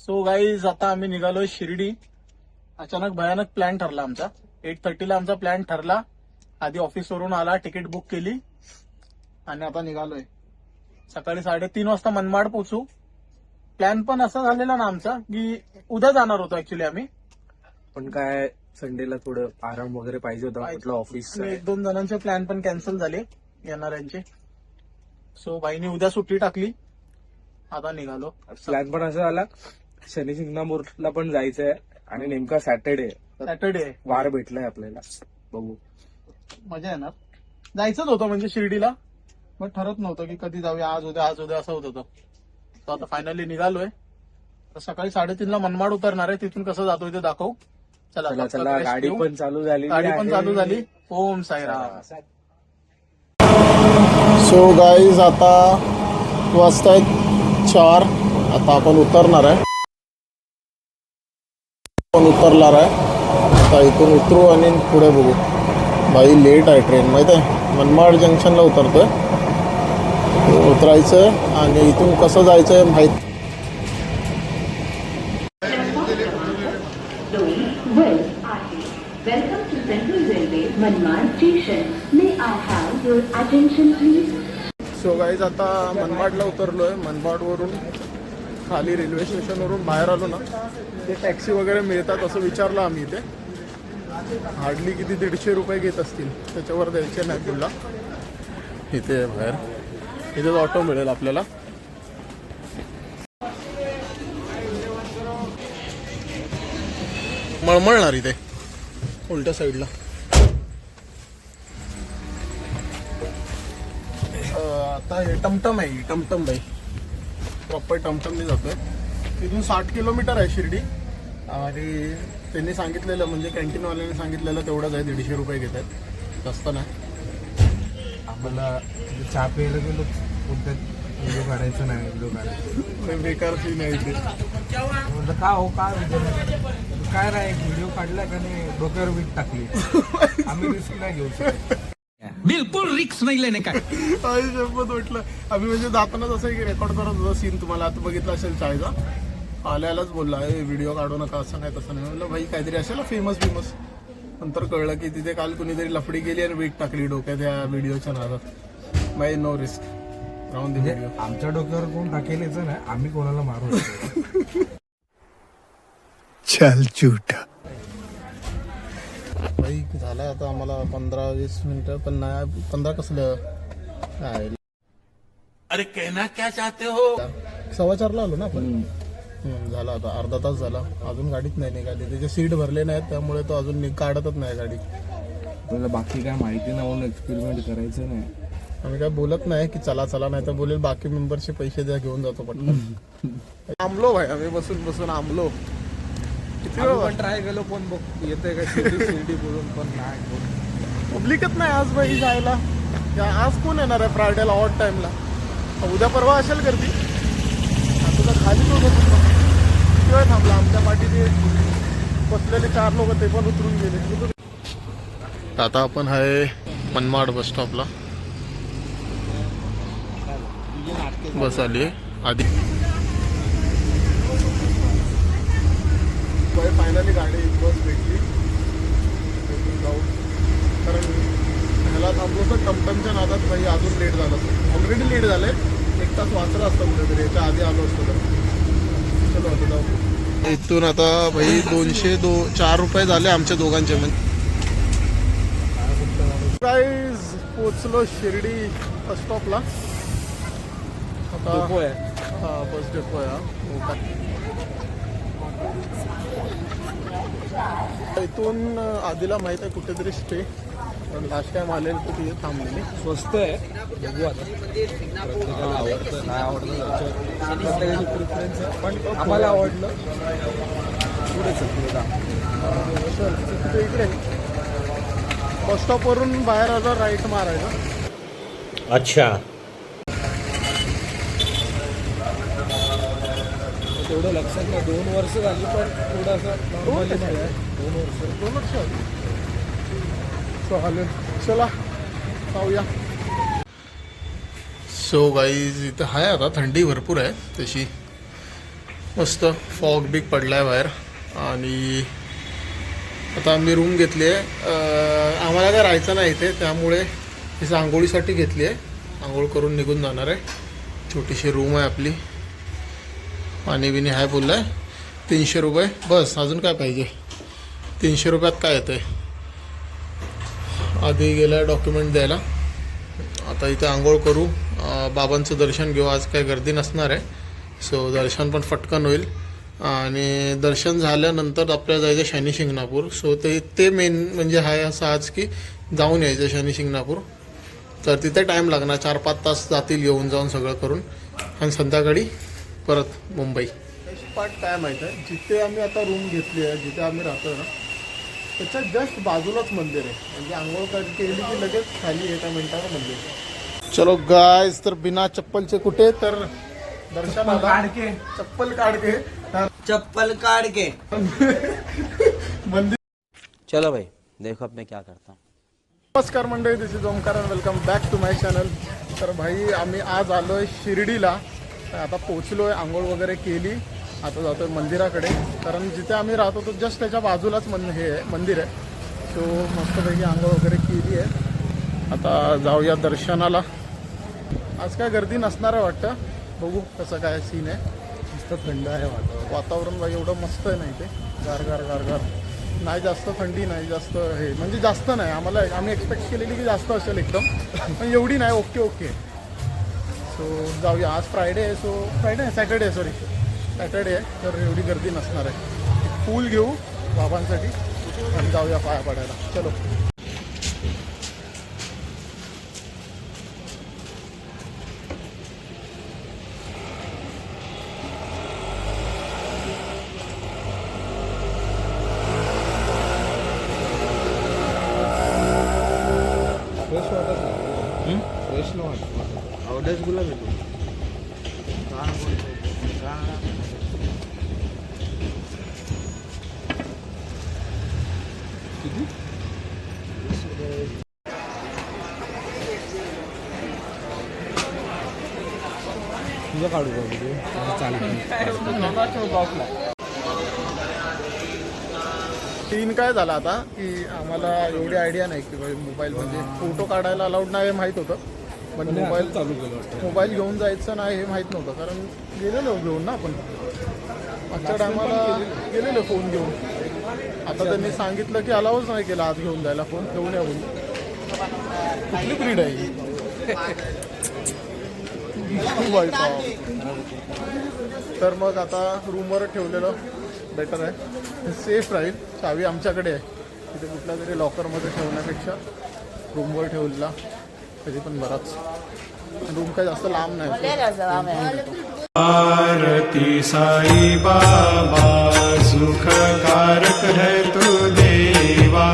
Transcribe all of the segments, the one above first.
So guys आता आम्ही निघालोय शिर्डी. अचानक भयानक प्लॅन ठरला आमचा. एट थर्टीला आमचा प्लॅन ठरला. आधी ऑफिसवरून आला तिकीट बुक केली. आणि आता निघालोय. सकाळी साडेतीन वाजता मनमाड पोचू प्लॅन पण असा झालेला ना आमचा की उद्या जाणार होतो ऍक्च्युली आम्ही. पण काय संडेला थोडं आराम वगैरे पाहिजे होता म्हटलं ऑफिस एक दोन जणांचे प्लॅन पण कॅन्सल झाले येणाऱ्यांचे. सो बाईने उद्या सुट्टी टाकली. आता निघालो. प्लॅन पण असा झाला शनी शिंगणापूरला पण जायचंय आणि नेमका सॅटर्डे सॅटर्डे वार भेटलाय आपल्याला. बघू. मजा येणार. जायचंच होतं म्हणजे शिर्डीला पण ठरत नव्हतं की कधी जाऊया आज उद्या आज उद्या असं होत होतं. तो आता फायनली निघालोय. तर सकाळी साडेतीनला मनमाड उतरणार आहे. तिथून कसं जातोय ते दाखव. चला चला आता चला. rest गाडी घेऊ. पण चालू झाली गाडी पण चालू झाली. ओम साईराम. सो गाईज आता वाजतायत चार. आता आपण उतरणार आहे. आपण उतरणार आहे आता इथून उतरू आणि पुढे बघू बाई लेट आहे ट्रेन माहीत आहे मनमाड जंक्शनला उतरतोय उतरायचं आणि इथून कसं जायचं आहे माहीत West आहे. Welcome to Central Railway, Manmad Station. May I have your attention please? So guys आता मनमाडला उतरलोय मनमाडवरून खाली रेल्वे स्टेशनवरून बाहेर आलो ना ते टॅक्सी वगैरे मिळतात असं विचारलं आम्ही इथे. हार्डली किती दीडशे रुपये घेत असतील त्याच्यावर द्यायचे नाही तुला. इथे आहे बाहेर. इथेच ऑटो मिळेल आपल्याला. मळमळणार इथे उलट्या साईडला. आता हे टमटम आहे टमटम बाई. प्रॉपर टमटमने जातोय. तिथून साठ किलोमीटर आहे शिर्डी. आणि त्यांनी सांगितलेलं म्हणजे कॅन्टीनवाल्याने सांगितलेलं तेवढंच आहे दीडशे रुपये घेत आहेत जास्त नाही. आम्हाला चहा प्यायला गेलो. कोणत्या व्हिडिओ काढायचं नाही व्हिडिओ काढायचं. बेकार सीन आहे इथे. म्हटलं का हो काय video? काय नाही व्हिडिओ काढला का नाही? डोक्यावर वीट टाकली. आम्ही रिस्क नाही घेऊ शकत. बिल्कुल रिक्स नहीं लेने का आई शपथ म्हटलं. आम्ही म्हणजे जातानाच असं की रेकॉर्ड करत होतो सीन तुम्हाला. आता बघितला असेल चायचा आल्यालाच बोलला हे व्हिडिओ काढू नका असं नाही तसं नाही. म्हणलं भाई काहीतरी असेल फेमस फेमस नंतर कळलं की तिथे काल कुणीतरी लफडी गेली आणि वीट टाकली डोक्यात या व्हिडिओच्या नादात. बाई नो रिस्क राहून दे म्हणजे आमच्या डोक्यावर कोण टाकेलच नाही आम्ही कोणाला मारू शकतो. बाई झालंय. आता आम्हाला पंधरा वीस मिनिटं पण नाही पंधरा कसलं? काय अरे कहना क्या चाहते हो? सव्वा चारला आलो ना आपण. झाला आता अर्धा तास झाला. अजून गाडीत नाही निघाली. त्याचे सीट भरले नाहीत त्यामुळे तो अजून नि- काढतच नाही गाडी. आपल्याला बाकी काय माहिती नाही म्हणून एक्सपेरिमेंट करायचं नाही. आम्ही काय बोलत नाही की चला चला नाही तर बोलेल बाकी मेंबरचे पैसे द्या घेऊन जातो पटकन. आंबलो भाई आम्ही बसून बसून आंबलो पण ट्राय केलो पण बघ येते का शिर्डी शिर्डी बोलून पण नाही पब्लिकच नाही आज बाई जायला. या- आज कोण येणार आहे फ्रायडेला ऑड टाइमला उद्या परवा असेल गर्दी. तर खाली किती वेळ थांबला? आमच्या पाठीचे बसलेले चार लोक ते पण उतरून गेले. आता आपण आहे मनमाड बस स्टॉपला बस आली आधी फायनली गाडी बस भेटली. भेटून जाऊ कारण ह्याला थांबलो तर टमटमच्या नादात भाई अजून लेट झालं ऑलरेडी लेट झालंय एक तास वाचला असता कुठेतरी. याच्या आधी आलो असतो तर. चलो आता जाऊ. इथून आता भाई दोनशे दो चार रुपये झाले आमच्या दोघांचे म्हणजे प्राईज पोचलो शिर्डी बस स्टॉपला आता हा बस डेपो आहे हा. मोठा. इथून आधीला माहीत आहे कुठेतरी स्टे. पण लास्ट टाइम आलेलं तर तिथे थांबलेली. स्वस्त आहे. बघू आता. प्रत्येकाला आवडतं नाही आवडतं प्रत्येकाची प्रिफरन्स आहे. पण आम्हाला आवडलं. पुढे. चल, तिथे इकडे? बस स्टॉपवरून बाहेर आलं राईट मारायचं. अच्छा. तेवढं लक्षात नाही. दोन वर्ष झाली पण थोडंसं नॉर्मली आहे. दोन वर्ष. दोन लक्ष चालेल. चला जाऊया सो गाईज इथं आहे आता. थंडी भरपूर आहे. तशी मस्त फॉग बिग पडलाय बाहेर. आणि आता आम्ही रूम घेतली आहे. आम्हाला काय राहायचं नाही इथे. त्यामुळे तिचं आंघोळीसाठी घेतली आहे. आंघोळ करून निघून जाणार आहे. छोटीशी रूम आहे आपली. पाणी बिनी हाय बोललं आहे. तीनशे रुपये. बस अजून काय पाहिजे? तीनशे रुपयात काय येतं आहे आधी गेला डॉक्युमेंट द्यायला. आता इथे आंघोळ करू. बाबांचं दर्शन घेऊ. आज काही गर्दी नसणार आहे. सो दर्शन पण फटकन होईल. आणि दर्शन झाल्यानंतर आपल्याला जायचं शनी शिंगणापूर. सो ते ते मेन म्हणजे आहे असं आज की जाऊन यायचं शनी शिंगणापूर. तर तिथे टाईम लागणार. चार पाच तास जातील येऊन जाऊन सगळं करून. आणि संध्याकाळी परत मुंबई. पार्ट काय माहीत आहे? जिथे आम्ही आता रूम घेतली आहे जिथे आम्ही राहतो ना त्याच्या जस्ट बाजूलाच मंदिर आहे. म्हणजे आंघोळ कर- केली की लगेच खाली एका मिनिटावर मंदिर? आहे. चलो गायज तर बिना चप्पलचे कुठे? तर दर्शनाला चप्पल काढके. चप्पल काट के मंदिर चलो भाई देखो अब मैं क्या करता हूँ. नमस्कार मंडळी this is Omkar welcome back to my channel तर भाई आम्ही आज आलो आहे शिर्डीला. तर आता पोचलो आहे आंघोळ वगैरे केली आता जातो आहे मंदिराकडे. कारण जिथे आम्ही राहतो तो जस्ट त्याच्या बाजूलाच मन हे आहे मंदिर आहे. सो मस्तपैकी आंघोळ वगैरे केली आहे. आता जाऊया दर्शनाला. आज काय गर्दी नसणार आहे वाटतं. बघू कसं काय सीन आहे. मस्त थंड आहे वातावरण. वातावरण बाई एवढं मस्त आहे नाही ते गार गार गार गार. नाही जास्त थंडी नाही जास्त हे. म्हणजे जास्त नाही. आम्हाला आम्ही एक्सपेक्ट केलेली की जास्त असेल एकदम. पण एवढी नाही ओके ओके. सो जाऊया. आज फ्रायडे आहे सो फ्रायडे आहे सॅटर्डे आहे सॉरी सॅटर्डे आहे तर एवढी गर्दी नसणार आहे. फूल घेऊ बाबांसाठी आणि जाऊया पाया पडायला. चलो. तुझं काढू का म्हणजे चालेल तीन काय झालं आता की आम्हाला एवढी आयडिया नाही की मोबाईल म्हणजे फोटो काढायला अलाउड नाही हे माहीत होतं. पण मोबाईल चालू केलं मोबाईल घेऊन जायचं नाही हे माहीत नव्हतं कारण गेलेलो घेऊन ना आपण. मागच्या टायमाला गेलेलो. फोन घेऊन. आता त्यांनी सांगितलं की अलाउच नाही केलं आज घेऊन जायला फोन घेऊन या म्हणून कुठली ब्रीड आहे. तर मग आता रूमवर ठेवलेलं बेटर आहे. सेफ राहील. चावी आमच्याकडे आहे. तिथे कुठल्या तरी लॉकरमध्ये ठेवण्यापेक्षा रूमवर ठेवलेला. कधी पण बराच. रूम काय जास्त लांब नाही. आरती साई बाबा सुखकारक है तू देवा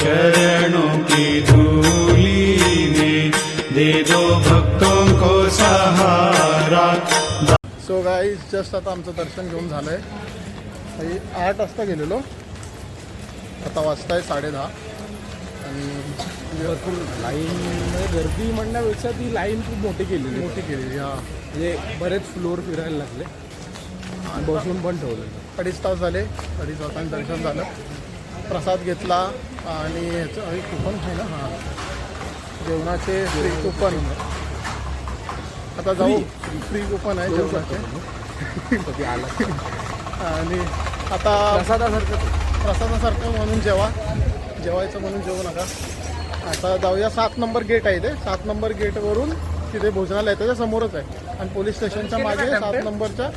चरणों की धूली में दे दो भक्तों को सहारा। सो गाई जस्ट आता आमचं दर्शन घेऊन झालंय. आठ वाजता गेलेलो. आता वाजताय साडे दहा. आणि भरपूर लाईन म्हणजे गर्दी म्हणण्यापेक्षा ती लाईन खूप मोठी आहे. मोठी केली हा. म्हणजे बरेच फ्लोअर फिरायला लागले. आणि बसून पण ठेवलं. अडीच तास झाले. अडीच वाजता दर्शन झालं. प्रसाद घेतला आणि ह्याचं आणि कुपन आहे ना? हां. जेवणाचे फ्री कुपन आता जाऊ. फ्री कुपन आहे जेवणाचे. आला? आणि आता प्रसादासारखं प्रसादासारखं म्हणून जेवा. जेवायचं म्हणून जेवू नका. आता जाऊया सात नंबर गेट आहे ते सात नंबर गेटवरून तिथे भोजनालय त्याच्या समोरच आहे. आणि पोलीस स्टेशनच्या मागे सात नंबरच्या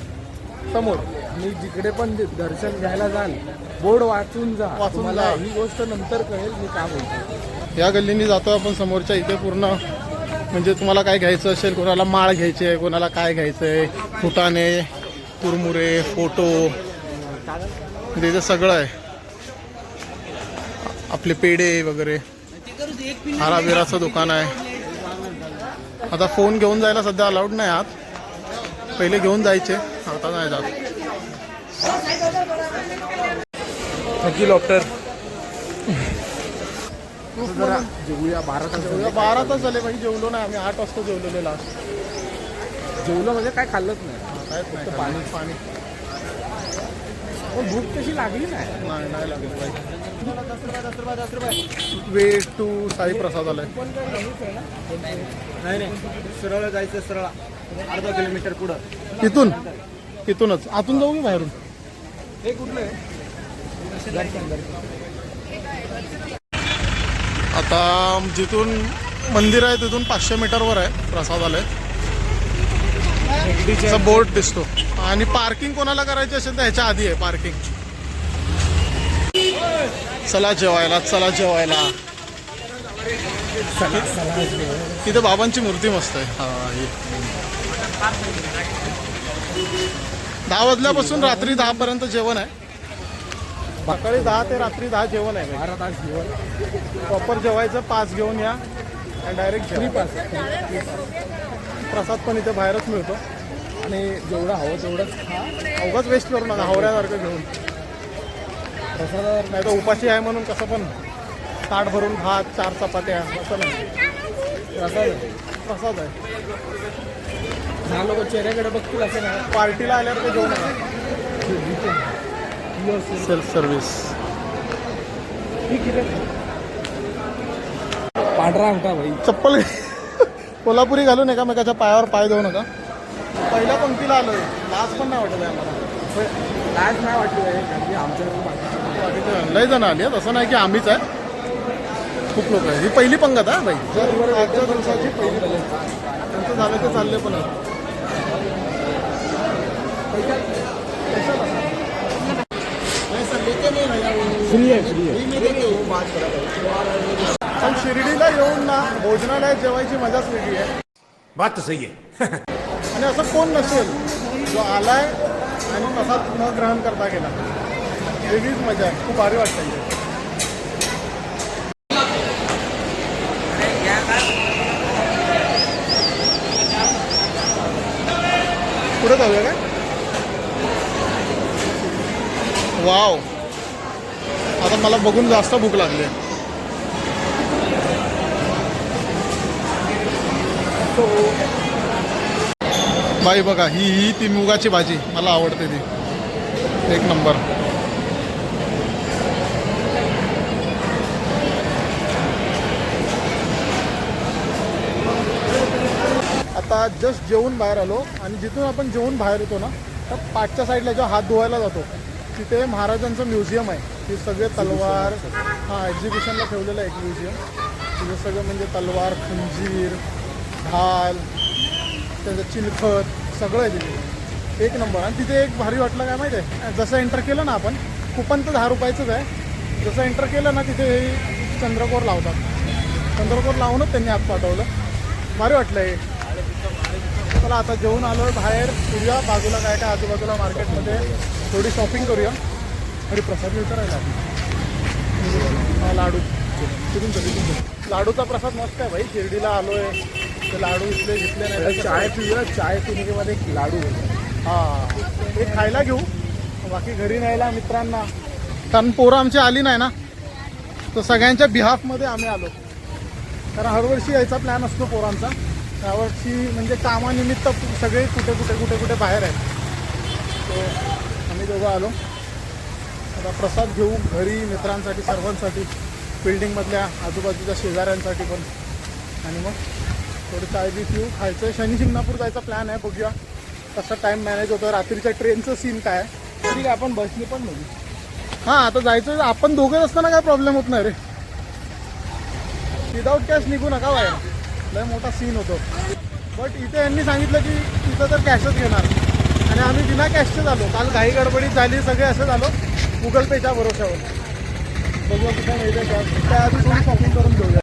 समोर. आणि जिकडे पण दर्शन घ्यायला जाल बोर्ड वाचून जा. वाचून जा. ही गोष्ट नंतर कळेल मी का बोलतो या गल्लीनी जातो आपण समोरच्या इथे पूर्ण म्हणजे तुम्हाला काय घ्यायचं असेल कोणाला माळ घ्यायची आहे कोणाला काय घ्यायचं आहे फुटाणे कुरमुरे फोटो. म्हणजे इथे सगळं आहे. आपले पेढे वगैरे. हाराबिराचं दुकान आहे. आता फोन घेऊन जायला सध्या अलाउड नाही आत पहिले घेऊन जायचे. आता नाही जात. थकी डॉक्टर जेवूया बारा तास बारा तास झाले भाई जेवलो नाही आम्ही. आठ वाजता जेवलेले लास्ट जेवलं म्हणजे काय खाल्लंच नाही. काय फक्त पाणी पाणी. पण भूक तशी लागली नाही नाही नाही लागेल बाई. वे टू साई प्रसाद आलाय. नाही नाही. सरळ जायचं सरळ. अर्धा किलोमीटर पुढं. इथून? इथूनच. आतून जाऊ की बाहेरून? हे कुठलं? आता जिथून मंदिर आहे तिथून पाचशे मीटरवर आहे प्रसादालय बोर्ड दिसतो. आणि पार्किंग कोणाला करायची असेल तर ह्याच्या आधी आहे पार्किंग. चला जेवायला चला जेवायला. तिथे बाबांची मूर्ती मस्त आहे. हा. दहा वाजल्यापासून रात्री दहा पर्यंत जेवण आहे. सकाळी दहा ते रात्री दहा जेवण आहे. बारा तास जेवण. प्रॉपर जेवायचं पाच घेऊन या आणि डायरेक्ट फ्री पास प्रसाद पण इथे बाहेरच मिळतो. आणि जेवढं हवं तेवढंच अवघाच वेस्ट करू नका हावऱ्यासारखं घेऊन. प्रसादावर नाही तर उपाशी आहे म्हणून कसं पण ताट भरून भात चार चपात्या असं नाही. प्रसाद आहे. आहे. दहा लोक चेहऱ्याकडे बघतील असं नाही. पार्टीला आल्यावर ते जेवण सेल्फ सर्व्हिस पांढरा अंगठा भाई. चप्पल कोल्हापुरी घालून एकामेकाच्या पायावर पाय देऊ नका. पहिल्या पंक्तीला आलोय. लाज पण नाही वाटत आहे मला लाज नाही वाटली आहे कारण की आमच्याकडे लय जण आली आहेत. असं नाही की आम्हीच आहे. खूप लोक आहेत. ही पहिली पंगत आहे बाई? आजच्या दिवसाची पहिली पंगत. त्यांचं झालं ते चालले पण आहे फ्री आहे. पण शिर्डीला येऊन ना भोजनालयात जेवायची मजाच वेगळी आहे. बात सही है आणि असं कोण नसेल जो आलाय आणि प्रसाद न ग्रहण करता गेला. वेगळीच मजा आहे. खूप भारी वाटतं पुढे जाऊया का वाव. आता मला बघून जास्त भूक लागली. आहे. बाई बघा ही ही ती मुगाची भाजी मला आवडते ती. एक नंबर. आता जस्ट जेवून बाहेर आलो आणि जिथून आपण जेवून बाहेर येतो ना तर पाठच्या साईडला जेव्हा हात धुवायला जातो तिथे महाराजांचं म्युझियम आहे. ते सगळे तलवार हां एक्झिबिशनला ठेवलेलं आहे एक म्युझियम. तिथे सगळं म्हणजे तलवार खंजीर ढाल त्याचं चिलखत सगळं आहे तिथे. एक नंबर. आणि तिथे एक भारी वाटलं काय माहिती आहे? जसं एंटर केलं ना आपण कुपन तर दहा रुपयाचंच आहे. जसं एंटर केलं ना तिथे हे चंद्रकोर लावतात. चंद्रकोर लावूनच त्यांनी आत पाठवलं. भारी वाटलं हे. चला आता जेवून आलो बाहेर. फिरूया. बाजूला काय काय आजूबाजूला मार्केटमध्ये. थोडी शॉपिंग करूया. अरे प्रसाद मिळतो राहिला. हा लाडू. तिथून चल, तिथून. लाडूचा प्रसाद मस्त आहे भाई. शिर्डीला आलोय. ते लाडू इथले घेतले नाही चाय पिऊया. चाय पिण्यामध्ये एक लाडू हा. हे खायला घेऊ. बाकी घरी न्यायला मित्रांना. कारण पोरं आमची आली नाही ना. तर सगळ्यांच्या बिहाफमध्ये आम्ही आलो. कारण हरवर्षी यायचा प्लॅन असतो पोरांचा. यावर्षी म्हणजे कामानिमित्त सगळे कुठे कुठे कुठे कुठे बाहेर आहेत. आम्ही दोघं आलो. आता प्रसाद घेऊ घरी मित्रांसाठी सर्वांसाठी बिल्डिंगमधल्या आजूबाजूच्या शेजाऱ्यांसाठी पण. आणि मग थोडी चाय बी पिऊ खायचं शनी शिंगणापूर जायचा प्लॅन आहे. बघूया कसा टाईम मॅनेज होतो. रात्रीच्या ट्रेनचं सीन काय आहे. तरी आपण बसली पण बघू. हां आता जायचं. आपण दोघं असताना काय प्रॉब्लेम होत नाही रे. विदाऊट कॅश निघू नका बाहेर. लय मोठा सीन होतो. बट इथे यांनी सांगितलं की इथं तर कॅशच घेणार. आणि आम्ही बिना कॅशचे झालो. काल घाई गडबडीत झाली सगळे असं झालो. गुगल पेच्या भरोशावर बघूया कुठे मिळते त्या आधी थोडी शॉपिंग करून घेऊया.